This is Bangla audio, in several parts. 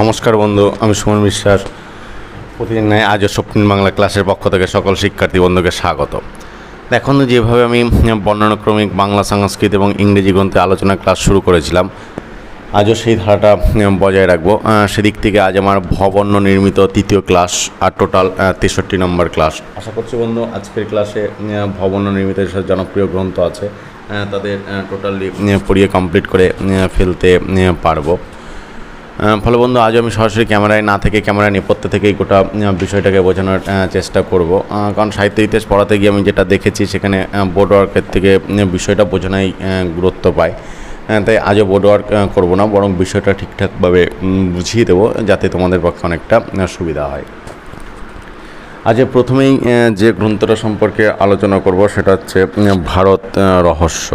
নমস্কার বন্ধু, আমি সুমন বিশ্বাস। প্রতিদিন ন্যায় আজও স্বপ্নিল বাংলা ক্লাসের পক্ষ থেকে সকল শিক্ষার্থী বন্ধুকে স্বাগত। এখন যেভাবে আমি বর্ণানুক্রমিক বাংলা, সংস্কৃত এবং ইংরেজি গ্রন্থে আলোচনা ক্লাস শুরু করেছিলাম, আজও সেই ধারাটা বজায় রাখব। সেদিক থেকে আজ আমার ভবর্ণ নির্মিত তৃতীয় ক্লাস, আর টোটাল তেষট্টি নম্বর ক্লাস। আশা করছি বন্ধু, আজকের ক্লাসে ভবর্ণ নির্মিত যেসব জনপ্রিয় গ্রন্থ আছে তাদের টোটালি পড়িয়ে কমপ্লিট করে ফেলতে পারব। ফলে বন্ধু আজ আমি সরাসরি ক্যামেরায় না থেকে ক্যামেরায় নেপথ্য থেকেই গোটা বিষয়টাকে বোঝানোর চেষ্টা করব। কারণ সাহিত্য ইতিহাস পড়াতে গিয়ে আমি যেটা দেখেছি, সেখানে বোর্ড ওয়ার্কের থেকে বিষয়টা বোঝানোই গুরুত্ব পায়। তাই আজও বোর্ড ওয়ার্ক করব না, বরং বিষয়টা ঠিকঠাকভাবে বুঝিয়ে দেবো, যাতে তোমাদের পক্ষে অনেকটা সুবিধা হয়। আজ প্রথমেই যে গ্রন্থটা সম্পর্কে আলোচনা করব, সেটা হচ্ছে ভারত রহস্য।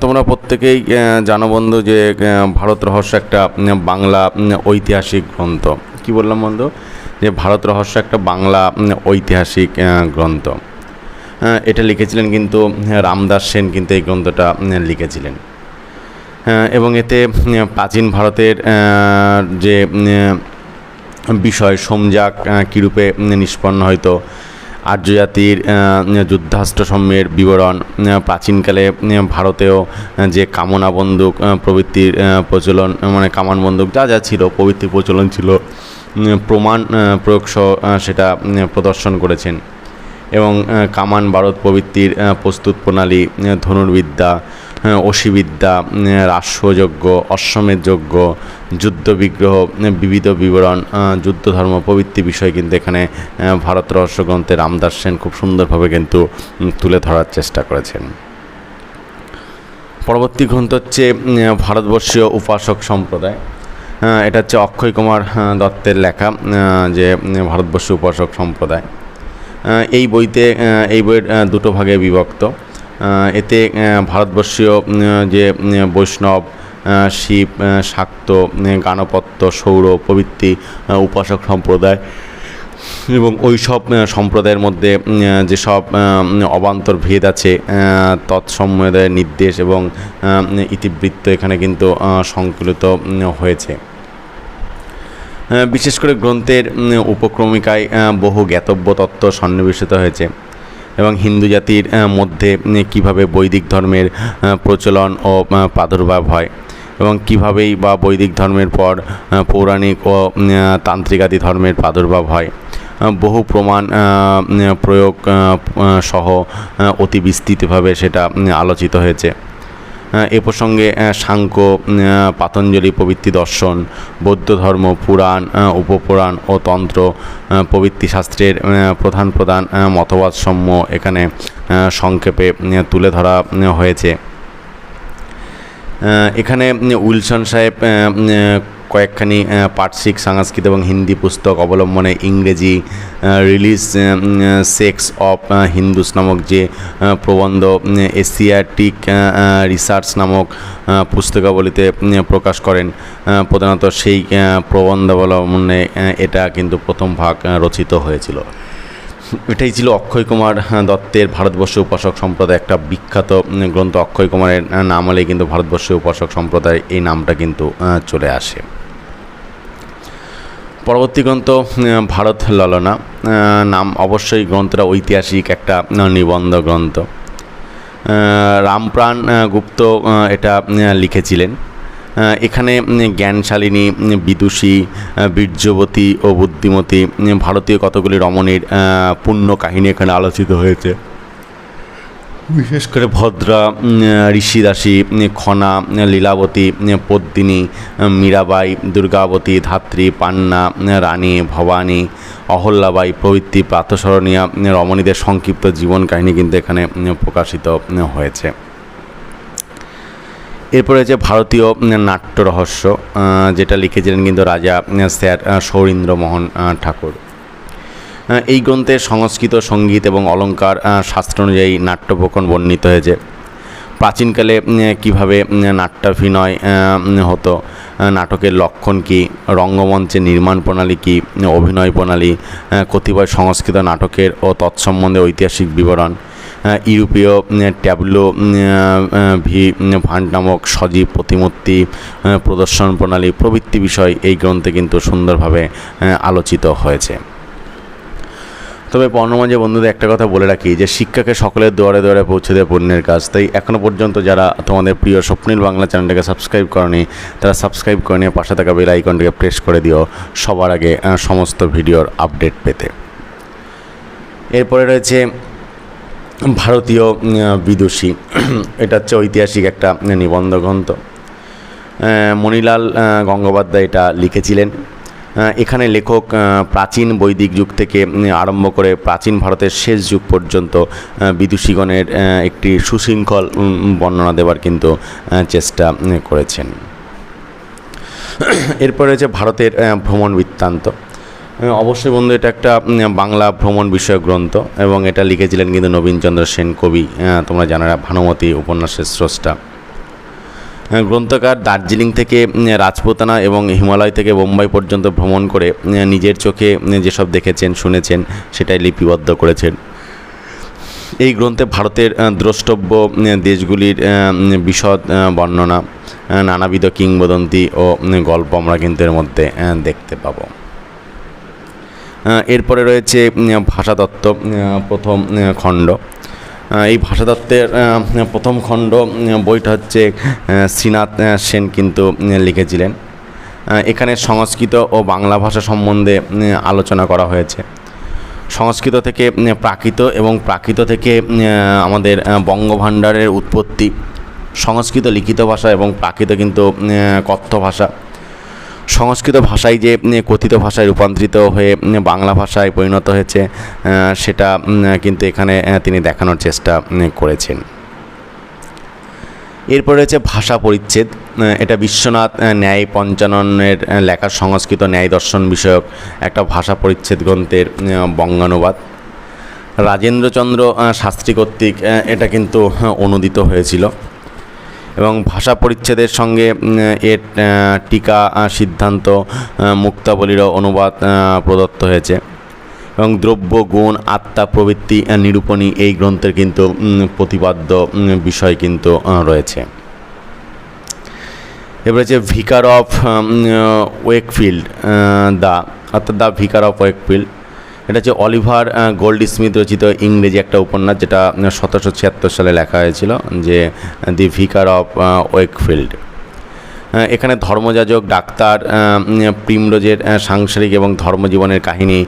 তোমরা প্রত্যেকেই জানো বন্ধু যে ভারত রহস্য একটা বাংলা ঐতিহাসিক গ্রন্থ। কি বললাম বন্ধু? যে ভারত রহস্য একটা বাংলা ঐতিহাসিক গ্রন্থ। এটা লিখেছিলেন কিন্তু রামদাস সেন কিন্তু এই গ্রন্থটা লিখেছিলেন। এবং এতে প্রাচীন ভারতের যে বিষয় সোমজাক কীরূপে নিষ্পন্ন হয়তো আর্যজাতির যুদ্ধাস্ত্র সম্যের বিবরণ প্রাচীনকালে ভারতেও যে কামনা বন্দুক প্রবৃত্তির প্রচলন মানে কামান বন্দুক যা যা ছিল, প্রবৃত্তির প্রচলন ছিল প্রমাণ প্রয়োগসহ প্রয়োগ সহ সেটা প্রদর্শন করেছেন। এবং কামান ভারত প্রবৃত্তির প্রস্তুত প্রণালী ধনুর্বিদ্যা অসিবিদ্যা রাষ্ট্রযজ্ঞ, অশ্বমেধ যজ্ঞ, যুদ্ধ বিগ্রহ বিবিধ বিবরণ যুদ্ধ ধর্ম, প্রভৃতি বিষয় কিন্তু এখানে ভারত রহস্য গ্রন্থে রামদাস সেন খুব সুন্দরভাবে কিন্তু তুলে ধরার চেষ্টা করেছেন। পরবর্তী গ্রন্থ হচ্ছে ভারতবর্ষীয় উপাসক সম্প্রদায়। এটা হচ্ছে অক্ষয় কুমার দত্তের লেখা যে ভারতবর্ষীয় উপাসক সম্প্রদায়। এই বইতে এই বইয়ের দুটো ভাগে বিভক্ত। এতে ভারতবর্ষীয় যে বৈষ্ণব শিব শাক্ত গানপত্য সৌর প্রভৃতি উপাসক সম্প্রদায় এবং ওই সব সম্প্রদায়ের মধ্যে যেসব অবান্তর ভেদ আছে আহ, নির্দেশ এবং ইতিবৃত্ত এখানে কিন্তু সংকলিত হয়েছে। বিশেষ করে গ্রন্থের উপক্রমিকায় বহু জ্ঞাতব্য তত্ত্ব সন্নিবেশিত হয়েছে। এবং হিন্দু জাতির মধ্যে কীভাবে বৈদিক ধর্মের প্রচলন ও প্রাদুর্ভাব হয় এবং কীভাবেই বা বৈদিক ধর্মের পর পৌরাণিক ও তান্ত্রিক আদি ধর্মের প্রাদুর্ভাব হয়। বহু প্রমাণ প্রয়োগ সহ অতি বিস্তৃতভাবে সেটা আলোচিত হয়েছে। এ প্রসঙ্গে সাংখ্য পাতঞ্জলি, প্রবৃত্তি দর্শন, বৌদ্ধ ধর্ম, পুরাণ উপপুরাণ ও তন্ত্র প্রবৃত্তি শাস্ত্রের প্রধান প্রধান মতবাদসম্য এখানে সংক্ষেপে তুলে ধরা হয়েছে। এখানে উইলসন সাহেব কয়েকখানি পার্শ্বিক সংস্কৃত এবং হিন্দি পুস্তক অবলম্বনে ইংরেজি রিলিজ সেক্স অফ হিন্দুস নামক যে প্রবন্ধ এশিয়াটিক রিসার্চ নামক পুস্তকাবলিতে প্রকাশ করেন। প্রধানত সেই প্রবন্ধ অবলম্বনে এটা কিন্তু প্রথম ভাগ রচিত হয়েছিল। এটাই ছিল অক্ষয় কুমার দত্তের ভারতবর্ষ উপাসক সম্প্রদায়। একটা বিখ্যাত গ্রন্থ অক্ষয় কুমারের নাম হলেই কিন্তু ভারতবর্ষ উপাসক সম্প্রদায় এই নামটা কিন্তু চলে আসে। পরবর্তী গ্রন্থ ভারত ললনা। নাম অবশ্যই গ্রন্থটা ঐতিহাসিক একটা নিবন্ধ গ্রন্থ। রামপ্রাণ গুপ্ত এটা লিখেছিলেন। এখানে জ্ঞানশালিনী বিদুষী বীর্যবতী ও বুদ্ধিমতী ভারতীয় কতগুলি রমণীর পূর্ণ কাহিনী এখানে আলোচিত হয়েছে। বিশেষ করে ভদ্রা ঋষিদাসী, খনা, লীলাবতী, পদ্মিনী, মীরাবাই, দুর্গাবতী, ধাত্রী, পান্না, রানী, ভবানী, অহল্যাবাই প্রভৃতি প্রাতঃস্মরণীয় রমণীদের সংক্ষিপ্ত জীবন কাহিনী কিন্তু এখানে প্রকাশিত হয়েছে। এরপরে হচ্ছে ভারতীয় নাট্য রহস্য যেটা লিখেছিলেন কিন্তু রাজা স্যার সৌরীন্দ্রমোহন ঠাকুর। এই গ্রন্থে সংস্কৃত, সংগীত এবং অলঙ্কার শাস্ত্র অনুযায়ী নাট্যপ্রকরণ বর্ণিত হয়েছে। প্রাচীনকালে কীভাবে নাট্যাভিনয় হতো নাটকের লক্ষণ কী, রঙ্গমঞ্চে নির্মাণ প্রণালী কী, অভিনয় প্রণালী কতিপয় সংস্কৃত নাটকের ও তৎসম্বন্ধে ঐতিহাসিক বিবরণ ইউরোপীয় ট্যাবলো ভি ভান্ড নামক সজীব প্রতিমূর্তি প্রদর্শন প্রণালী প্রভৃতি বিষয় এই গ্রন্থে কিন্তু সুন্দরভাবে আলোচিত হয়েছে। তবে পর্ণমাঝে বন্ধুদের একটা কথা বলে রাখি, যে শিক্ষাকে সকলের দুয়ারে দুয়ারে পৌঁছে দেয় পণ্যের কাজ। তাই এখনও পর্যন্ত যারা তোমাদের প্রিয় স্বপ্নীল বাংলা চ্যানেলটাকে সাবস্ক্রাইব করনি, তারা সাবস্ক্রাইব করে নিয়ে পাশে থাকা বেল আইকনটাকে প্রেস করে দিও সবার আগে সমস্ত ভিডিওর আপডেট পেতে। এরপরে রয়েছে ভারতীয় বিদুষী। এটা হচ্ছে ঐতিহাসিক একটা নিবন্ধ গ্রন্থ। মণিলাল গঙ্গোপাধ্যায় এটা লিখেছিলেন। এখানে লেখক প্রাচীন বৈদিক যুগ থেকে আরম্ভ করে প্রাচীন ভারতের শেষ যুগ পর্যন্ত বিদুষীগণের একটি সুশৃঙ্খল বর্ণনা দেওয়ার কিন্তু চেষ্টা করেছেন। এরপর রয়েছে ভারতের ভ্রমণ বৃত্তান্ত। অবশ্যই বন্ধু, এটা একটা বাংলা ভ্রমণ বিষয়ক গ্রন্থ এবং এটা লিখেছিলেন কিন্তু নবীনচন্দ্র সেন কবি তোমরা জানারা ভানুমতি উপন্যাসের স্রষ্টা। গ্রন্থকার দার্জিলিং থেকে রাজপুতানা এবং হিমালয় থেকে বোম্বাই পর্যন্ত ভ্রমণ করে নিজের চোখে যেসব দেখেছেন, শুনেছেন, সেটাই লিপিবদ্ধ করেছেন। এই গ্রন্থে ভারতের দ্রষ্টব্য দেশগুলির বিশদ বর্ণনা নানাবিধ কিংবদন্তি ও গল্প আমরা কিন্তু এর মধ্যে দেখতে পাবো। এরপরে রয়েছে ভাষাতত্ত্ব প্রথম খণ্ড। এই ভাষাতত্ত্বের প্রথম খণ্ড বইটা হচ্ছে শ্রীনাথ সেন কিন্তু লিখেছিলেন। এখানে সংস্কৃত ও বাংলা ভাষা সম্বন্ধে আলোচনা করা হয়েছে। সংস্কৃত থেকে প্রাকৃত এবং প্রাকৃত থেকে আমাদের বঙ্গভাণ্ডারের উৎপত্তি। সংস্কৃত লিখিত ভাষা এবং প্রাকৃত কিন্তু কথ্য ভাষা। সংস্কৃত ভাষায় যে কথিত ভাষায় রূপান্তরিত হয়ে বাংলা ভাষায় পরিণত হয়েছে সেটা কিন্তু এখানে তিনি দেখানোর চেষ্টা করেছেন। এরপর রয়েছে ভাষা পরিচ্ছেদ এটা বিশ্বনাথ ন্যায় পঞ্চাননের লেখা সংস্কৃত ন্যায় দর্শন বিষয়ক একটা ভাষা পরিচ্ছেদ গ্রন্থের বঙ্গানুবাদ। রাজেন্দ্রচন্দ্র শাস্ত্রী কর্তৃক এটা কিন্তু অনুদিত হয়েছিল। এবং ভাষা পরিচ্ছেদের সঙ্গে এর টিকা সিদ্ধান্ত মুক্তাবলীরও অনুবাদ প্রদত্ত হয়েছে। এবং দ্রব্য, গুণ, আত্মা, প্রবৃত্তি নিরূপণী এই গ্রন্থের কিন্তু প্রতিপাদ্য বিষয় কিন্তু রয়েছে। এবারে যে ভিকার অফ ওয়েকফিল্ড দা, অর্থাৎ দ্য ভিকার অফ ওয়েকফিল্ড এটা হচ্ছে অলিভার গোল্ড স্মিথ রচিত ইংরেজি একটা উপন্যাস যেটা সতেরোশো ছিয়াত্তর সালে লেখা হয়েছিল যে দি ভিকার অফ ওয়েকফিল্ড। এখানে ধর্মযাজক ডাক্তার প্রিমরোজের সাংসারিক এবং ধর্মজীবনের কাহিনী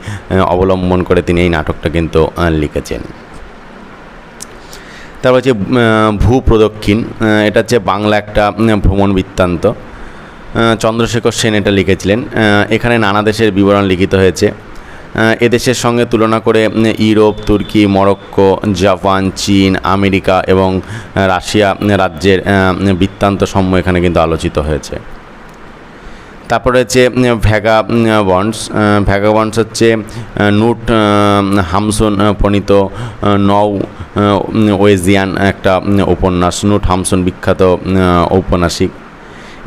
অবলম্বন করে তিনি এই নাটকটা কিন্তু লিখেছেন। তারপর হচ্ছে আহ, ভূ প্রদক্ষিণ এটা হচ্ছে বাংলা একটা ভ্রমণ বৃত্তান্ত। চন্দ্রশেখর সেন এটা লিখেছিলেন। এখানে নানা দেশের বিবরণ লিখিত হয়েছে। এদেশের সঙ্গে তুলনা করে ইউরোপ, তুর্কি, মরক্কো, জাপান, চীন, আমেরিকা এবং রাশিয়া রাজ্যের বৃত্তান্ত সমূহ এখানে কিন্তু আলোচিত হয়েছে। তারপরে হচ্ছে ভ্যাগা বন্ডস ভ্যাগা বন্ডস হচ্ছে নুট হামসুন প্রণীত নৌ ওয়েজিয়ান একটা উপন্যাস, নুট হামসুন বিখ্যাত ঔপন্যাসিক।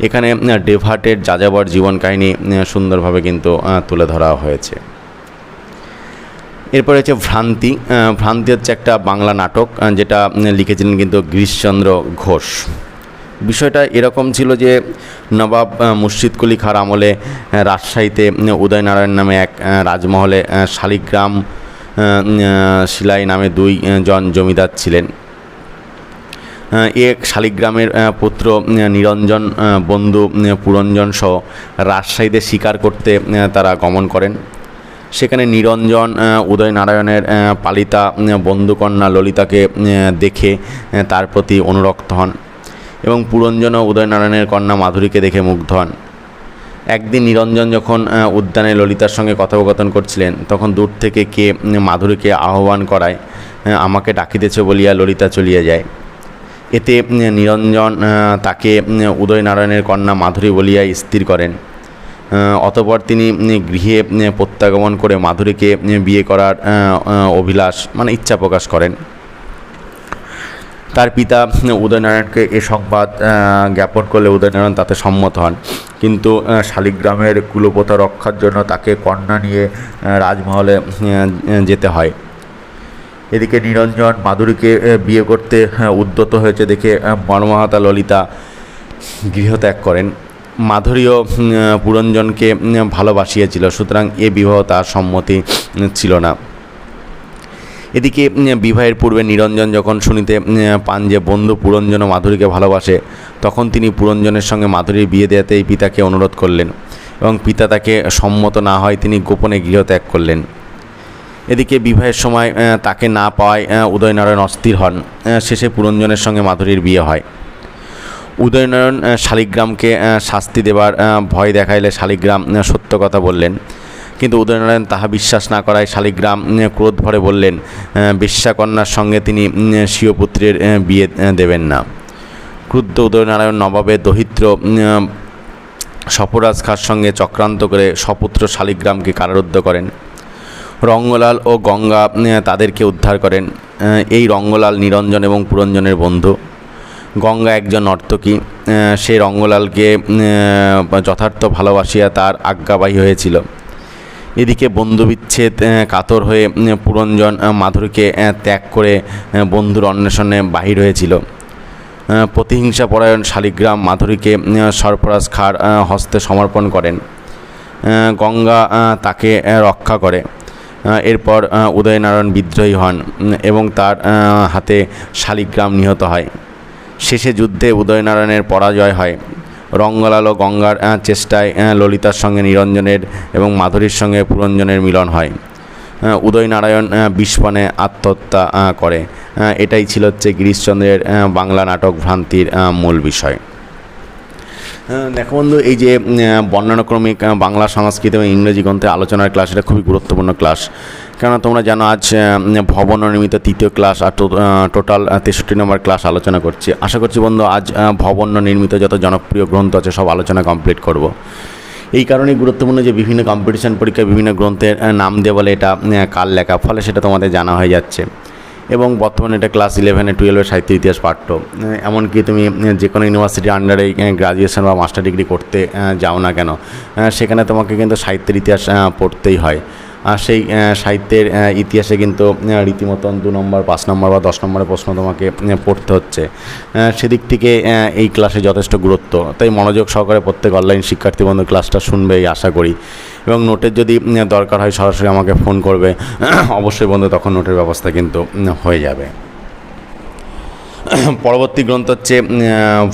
এখানে ডেভার্টের যাযাবর জীবন কাহিনী সুন্দরভাবে কিন্তু তুলে ধরা হয়েছে। এরপরে হচ্ছে ভ্রান্তি ভ্রান্তি হচ্ছে একটা বাংলা নাটক যেটা লিখেছিলেন কিন্তু গিরিশচন্দ্র ঘোষ। বিষয়টা এরকম ছিল যে, নবাব মুর্শিদ কুলি খাঁর আমলে রাজশাহীতে উদয়নারায়ণ নামে এক রাজমহলে শালিগ্রাম শিলাই নামে দুই জন জমিদার ছিলেন। এক শালিগ্রামের পুত্র নিরঞ্জন বন্ধু পুরঞ্জন সহ রাজশাহীতে শিকার করতে তারা গমন করেন। সেখানে নিরঞ্জন উদয়নারায়ণের পালিতা বন্ধুকন্যা ললিতাকে দেখে তার প্রতি অনুরক্ত হন এবং পুরঞ্জন ও উদয়নারায়ণের কন্যা মাধুরীকে দেখে মুগ্ধ হন। একদিন নিরঞ্জন যখন উদ্যানে ললিতার সঙ্গে কথোপকথন করছিলেন, তখন দূর থেকে কে মাধুরীকে আহ্বান করায় আমাকে ডাকিতেছে বলিয়া ললিতা চলিয়া যায়। এতে নিরঞ্জন তাকে উদয়নারায়ণের কন্যা মাধুরী বলিয়া স্থির করেন। অতঃপর তিনি গৃহে প্রত্যাগমন করে মাধুরীকে বিয়ে করার অভিলাষ মানে ইচ্ছা প্রকাশ করেন। তার পিতা উদয়নারায়ণকে এ সংবাদ জ্ঞাপন করলে উদয়নারায়ণ তাতে সম্মত হন। কিন্তু শালিগ্রামের কুলপ্রথা রক্ষার জন্য তাকে কন্যা নিয়ে রাজমহলে যেতে হয়। এদিকে নিরঞ্জন মাধুরীকে বিয়ে করতে উদ্যত হয়েছে দেখে মর্মাহতা ললিতা গৃহত্যাগ করেন। মাধুরীও পুরঞ্জনকে ভালোবাসিয়েছিল। সুতরাং এ বিবাহ তার সম্মতি ছিল না। এদিকে বিবাহের পূর্বে নিরঞ্জন যখন শুনিতে পান যে বন্ধু পুরঞ্জন ও মাধুরীকে ভালোবাসে, তখন তিনি পুরঞ্জনের সঙ্গে মাধুরীর বিয়ে দেওয়াতেই পিতাকে অনুরোধ করলেন এবং পিতা তাকে সম্মত না হয় তিনি গোপনে গৃহত্যাগ করলেন। এদিকে বিবাহের সময় তাকে না পাওয়ায় উদয়নারায়ণ অস্থির হন। শেষে পুরঞ্জনের সঙ্গে মাধুরীর বিয়ে হয়। উদয়নারায়ণ শালিগ্রামকে শাস্তি দেবার ভয় দেখাইলে শালিগ্রাম সত্য কথা বললেন। কিন্তু উদয়নারায়ণ তাহা বিশ্বাস না করায় শালিগ্রাম ক্রোধ ভরে বললেন বিশ্বাকন্যার সঙ্গে তিনি স্বীয় বিয়ে দেবেন না। ক্রুদ্ধ উদয়নারায়ণ নবাবের দহিত্র সপরাজ খাঁর সঙ্গে চক্রান্ত করে সপুত্র শালিগ্রামকে কারারুদ্ধ করেন। রঙ্গলাল ও গঙ্গা তাদেরকে উদ্ধার করেন। এই রঙ্গলাল নিরঞ্জন এবং পুরঞ্জনের বন্ধু। গঙ্গা একজন নর্তকী সে রঙ্গলালকে যথার্থ ভালোবাসিয়া তার আজ্ঞাবাহী হয়েছিল। এদিকে বন্ধুবিচ্ছেদ কাতর হয়ে পুরঞ্জন মাধুরীকে ত্যাগ করে বন্ধুর অন্বেষণে বাহির হয়েছিল। প্রতিহিংসা পরায়ণ শালিগ্রাম মাধুরীকে সরফরাজ খাঁর হস্তে সমর্পণ করেন। গঙ্গা তাকে রক্ষা করে। এরপর উদয়নারায়ণ বিদ্রোহী হন এবং তার হাতে শালিগ্রাম নিহত হয়। শেষে যুদ্ধে উদয়নারায়ণের পরাজয় হয়। রঙ্গলাল ও গঙ্গার চেষ্টায় ললিতার সঙ্গে নিরঞ্জনের এবং মাধুরীর সঙ্গে পুরঞ্জনের মিলন হয়। উদয়নারায়ণ বিষপানে আত্মহত্যা করে। এটাই ছিল হচ্ছে গিরিশচন্দ্রের বাংলা নাটক ভ্রান্তির মূল বিষয়। দেখো বন্ধু, এই যে বর্ণানুক্রমিক বাংলা সংস্কৃত এবং ইংরেজি গ্রন্থে আলোচনার ক্লাস, এটা খুবই গুরুত্বপূর্ণ ক্লাস। কেননা তোমরা জানো আজ ভবন নির্মিত তৃতীয় ক্লাস, আর টোটাল তেষট্টি নম্বর ক্লাস আলোচনা করছি। আশা করছি বন্ধু, আজ ভবন নির্মিত যত জনপ্রিয় গ্রন্থ আছে, সব আলোচনা কমপ্লিট করব। এই কারণেই গুরুত্বপূর্ণ যে বিভিন্ন কম্পিটিশন পরীক্ষায় বিভিন্ন গ্রন্থের নাম দেওয়া বলে এটা কার লেখা, ফলে সেটা তোমাদের জানা হয়ে যাচ্ছে। এবং বর্তমানে এটা ক্লাস ইলেভেনে টুয়েলভের সাহিত্য ইতিহাস পাঠ্য। এমনকি তুমি যে কোনো ইউনিভার্সিটির আন্ডারে গ্রাজুয়েশন বা মাস্টার ডিগ্রি করতে যাও না কেন সেখানে তোমাকে কিন্তু সাহিত্যের ইতিহাস পড়তেই হয়। সেই সাহিত্যের ইতিহাসে কিন্তু রীতিমতন দু নম্বর, পাঁচ নম্বর বা দশ নম্বরের প্রশ্ন তোমাকে পড়তে হচ্ছে। সেদিক থেকে এই ক্লাসে যথেষ্ট গুরুত্ব। তাই মনোযোগ সহকারে প্রত্যেক অনলাইন শিক্ষার্থী বন্ধু ক্লাসটা শুনবে এই আশা করি। এবং নোটের যদি দরকার হয়, সরাসরি আমাকে ফোন করবে। অবশ্যই বন্ধু, তখন নোটের ব্যবস্থা কিন্তু হয়ে যাবে। পরবর্তী গ্রন্থ হচ্ছে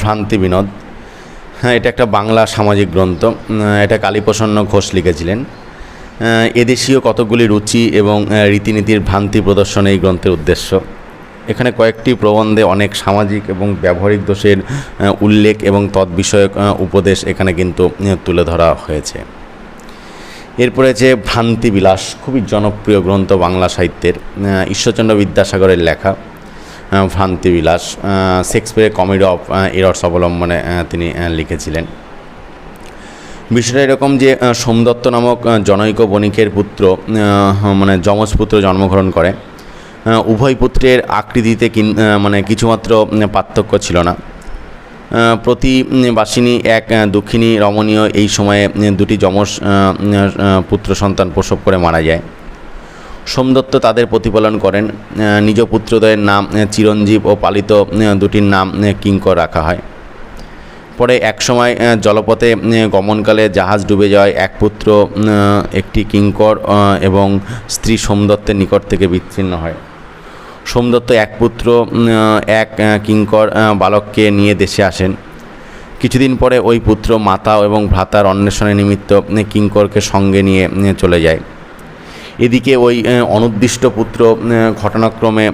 ভ্রান্তি বিনোদ। হ্যাঁ এটা একটা বাংলা সামাজিক গ্রন্থ। এটা কালীপ্রসন্ন ঘোষ লিখেছিলেন। এদেশীয় কতগুলি রুচি এবং রীতিনীতির ভ্রান্তি প্রদর্শন এই গ্রন্থের উদ্দেশ্য। এখানে কয়েকটি প্রবন্ধে অনেক সামাজিক এবং ব্যবহারিক দোষের উল্লেখ এবং তৎবিষয়ক উপদেশ এখানে কিন্তু তুলে ধরা হয়েছে। এরপরে যে ভ্রান্তি বিলাস খুবই জনপ্রিয় গ্রন্থ বাংলা সাহিত্যের ঈশ্বরচন্দ্র বিদ্যাসাগরের লেখা ভ্রান্তি বিলাস শেক্সপিয়ারের কমেডি অফ এরর্স অবলম্বনে তিনি লিখেছিলেন। বিষয়টা এরকম যে সোমদত্ত নামক জনৈক বণিকের পুত্র মানে যমজ পুত্র জন্মগ্রহণ করে। উভয় পুত্রের আকৃতিতে মানে কিছুমাত্র পার্থক্য ছিল না। প্রতি বাসিনী এক দুঃখিনী রমণীয় এই সময়ে দুটি যমজ পুত্র সন্তান প্রসব করে মারা যায়। সোমদত্ত তাদের প্রতিপালন করেন। নিজ পুত্রদ্বয়ের নাম চিরঞ্জীব ও পালিত দুটির নাম কিঙ্কর রাখা হয়। পরে একসময় জলপথে গমনকালে জাহাজ ডুবে যাওয়ায় এক পুত্র একটি কিঙ্কর এবং স্ত্রী সোমদত্তের নিকট থেকে বিচ্ছিন্ন হয়। সোমদত্ত এক পুত্র এক কিঙ্কর বালককে নিয়ে দেশে আসেন। কিছুদিন পরে ওই পুত্র মাতা এবং ভ্রাতার অন্বেষণের নিমিত্ত কিঙ্করকে সঙ্গে নিয়ে চলে যায়। এদিকে ওই অনুদ্দিষ্ট পুত্র ঘটনাক্রমে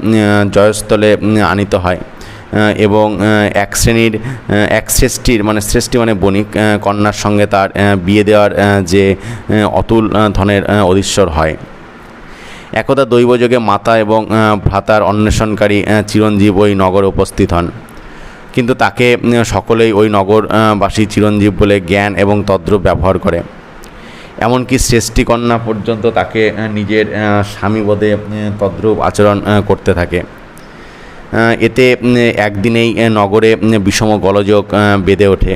জয়স্থলে আনিত হয়। এবং এক শ্রেণির এক শ্রেষ্ঠীর মানে শ্রেষ্ঠী মানে বণিক কন্যার সঙ্গে তার বিয়ে দেওয়ার যে অতুল ধনের অধীশ্বর হয়। একদা দৈবযোগে মাতা এবং ভ্রাতার অন্বেষণকারী চিরঞ্জীব ওই নগরে উপস্থিত হন। কিন্তু তাকে সকলেই ওই নগরবাসী চিরঞ্জীব বলে জ্ঞান এবং তদ্রূপ ব্যবহার করে। এমনকি শ্রেষ্ঠী কন্যা পর্যন্ত তাকে নিজের স্বামীবোধে আহ, তদ্রূপ আচরণ করতে থাকে। এতে একদিনেই নগরে বিষম গলযোগ বেঁধে ওঠে।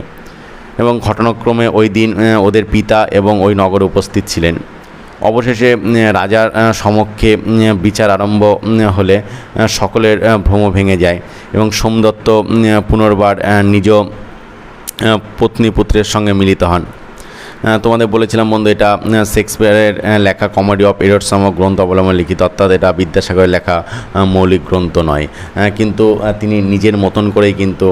এবং ঘটনাক্রমে ওই দিন ওদের পিতা এবং ওই নগরে উপস্থিত ছিলেন। অবশেষে রাজার সমক্ষে বিচার আরম্ভ হলে সকলের ভ্রম ভেঙে যায় এবং সোমদত্ত পুনর্বার নিজ পত্নী পুত্রের সঙ্গে মিলিত হন। তোমাদের বলেছিলাম বন্ধু, এটা শেক্সপিয়ারের লেখা কমেডি অফ এরোডস নামক গ্রন্থ অবলম্বনে লিখিত। অর্থাৎ এটা বিদ্যাসাগরের লেখা মৌলিক গ্রন্থ নয়। কিন্তু তিনি নিজের মতন করেই কিন্তু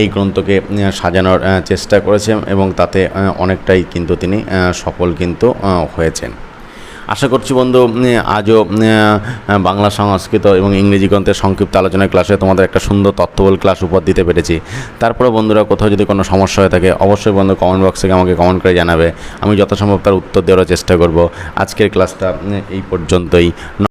এই গ্রন্থকে সাজানোর চেষ্টা করেছেন এবং তাতে অনেকটাই কিন্তু তিনি সফল কিন্তু হয়েছেন। আশা করছি বন্ধু আজও বাংলা সংস্কৃত এবং ইংরেজি গ্রন্থের সংক্ষিপ্ত আলোচনার ক্লাসে তোমাদের একটা সুন্দর তথ্যবল ক্লাস উপর দিতে পেরেছি। তারপরে বন্ধুরা, কোথাও যদি কোনো সমস্যা হয়ে থাকে, অবশ্যই বন্ধু কমেন্ট বক্সে আমাকে কমেন্ট করে জানাবে। আমি যথাসম্ভব তার উত্তর দেওয়ার চেষ্টা করব। আজকের ক্লাসটা এই পর্যন্তই।